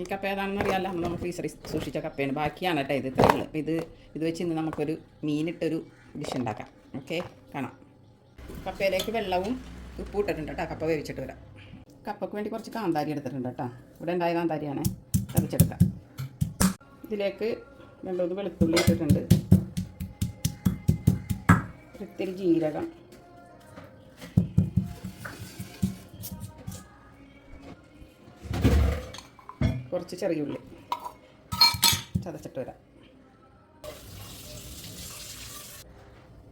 ഈ കപ്പ ഏതാണെന്ന് അറിയാമല്ലോ നമ്മൾ നമ്മൾ ഫ്രീസറിൽ സൂക്ഷിച്ച കപ്പയാണ് ബാക്കിയാണ് കേട്ടോ ഇത് ഇത്രയുള്ളൂ അപ്പോൾ ഇത് ഇത് വെച്ച് ഇന്ന് നമുക്കൊരു മീനിട്ടൊരു ഡിഷ് ഉണ്ടാക്കാം ഓക്കെ കാണാം. കപ്പയിലേക്ക് വെള്ളവും ഉപ്പും ഇട്ടിട്ടുണ്ട് കേട്ടോ. കപ്പ വേവിച്ചിട്ട് വരാം. കപ്പയ്ക്ക് വേണ്ടി കുറച്ച് കാന്താരി എടുത്തിട്ടുണ്ട് കേട്ടോ. ഇവിടെ ഉണ്ടായ കാന്താരിയാണ് തെറിച്ചെടുക്കാം ഇതിലേക്ക് രണ്ടൂന്ന് വെളുത്തുള്ളി ഇട്ടിട്ടുണ്ട്. ഒത്തിരി ജീരകം. കുറച്ച് ചെറിയ ഉള്ളി. ചതച്ചിട്ട് വരാം.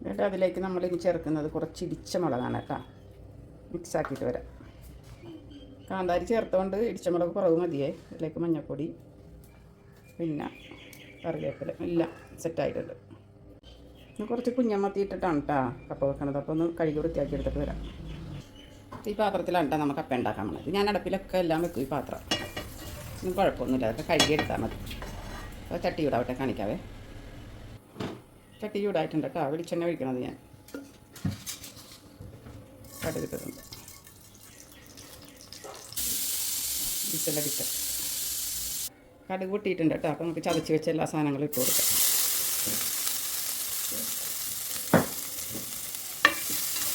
എന്നിട്ട് അതിലേക്ക് നമ്മൾ ഇനി ചേർക്കുന്നത് കുറച്ച് ഇടിച്ച മുളകാണ് കേട്ടോ. മിക്സ് ആക്കിയിട്ട് വരാം. കാന്താരി ചേർത്തുകൊണ്ട് ഇടിച്ച മുളക് കുറവ് മതിയേ. ഇതിലേക്ക് മഞ്ഞൾപ്പൊടി പിന്നെ കറിവേപ്പില എല്ലാം സെറ്റായിട്ടുണ്ട് ഇന്ന് കുറച്ച് കുഞ്ഞമ്മത്തി ഇട്ടിട്ടാണ് കേട്ടോ കപ്പ വെക്കണത്. അപ്പോൾ ഒന്ന് കഴുകി വൃത്തിയാക്കി എടുത്തിട്ട് വരാം. ഈ പാത്രത്തിലാണ് കേട്ടോ നമുക്ക് കപ്പ ഉണ്ടാക്കാൻ പോണത് ഞാൻ അടുപ്പിലൊക്കെ എല്ലാം വെക്കും ഈ പാത്രം. ഒന്നും കുഴപ്പമൊന്നുമില്ല. അതൊക്കെ കഴുകിയെടുത്താൽ മതി. അപ്പോൾ ചട്ടി ചൂടാവട്ടെ കാണിക്കാവേ. ചട്ടി ചൂടായിട്ടുണ്ട് കേട്ടോ. വെളിച്ചെണ്ണ വിളിക്കണത് ഞാൻ. കടുകിട്ടുണ്ട് വിസലടിച്ച കടുക് പൊട്ടിയിട്ടുണ്ട് കേട്ടോ. അപ്പോൾ നമുക്ക് ചതച്ച് വെച്ച എല്ലാ സാധനങ്ങളും ഇട്ട് കൊടുക്കാം.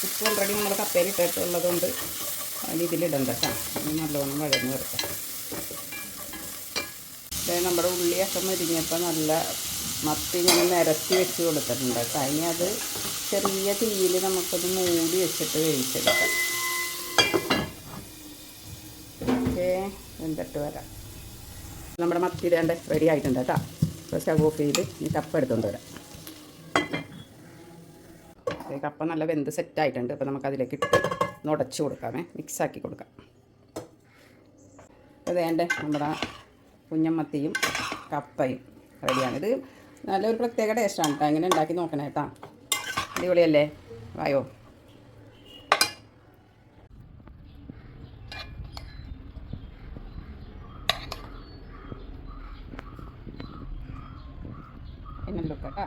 ഉപ്പ് ഓൾറെഡി നമ്മൾ കപ്പയിൽ ഇട്ടിട്ടുള്ളത് കൊണ്ട് അതിന് ഇതിലിടണ്ട കേട്ടോ. നല്ലോണം വഴന്ന് ദേ നമ്മുടെ ഉള്ളിയൊക്കെ മരിഞ്ഞപ്പോൾ നല്ല മത്തി ഇങ്ങനെ നിരത്തി വെച്ച് കൊടുത്തിട്ടുണ്ട്. കേട്ടോ ഇനി അത് ചെറിയ തീയിൽ നമുക്കത് മൂടി വെച്ചിട്ട് വേവിച്ചെടുക്കാം. ഓക്കെ എന്തിട്ട് വരാം. നമ്മുടെ മത്തി രണ്ട് റെഡി ആയിട്ടുണ്ട് കേട്ടോ. അപ്പോൾ സ്റ്റവ് ഓഫ് ചെയ്ത് ഈ കപ്പ എടുത്തുകൊണ്ട് വരാം. കപ്പ നല്ല വെന്ത് സെറ്റായിട്ടുണ്ട് അപ്പോൾ നമുക്ക് അതിലേക്ക് ഇട്ട് നുടച്ച് കൊടുക്കാമേ. മിക്സാക്കി കൊടുക്കാം. വേണ്ടേ നമ്മുടെ കുഞ്ഞമ്മത്തിയും കപ്പയും റെഡിയാണ്. ഇത് നല്ലൊരു പ്രത്യേക ടേസ്റ്റാണ് കേട്ടോ ഇങ്ങനെ ഉണ്ടാക്കി നോക്കണേ കേട്ടോ അടിപൊളിയല്ലേ? വായോ. എന്നല്ലോ കേട്ടോ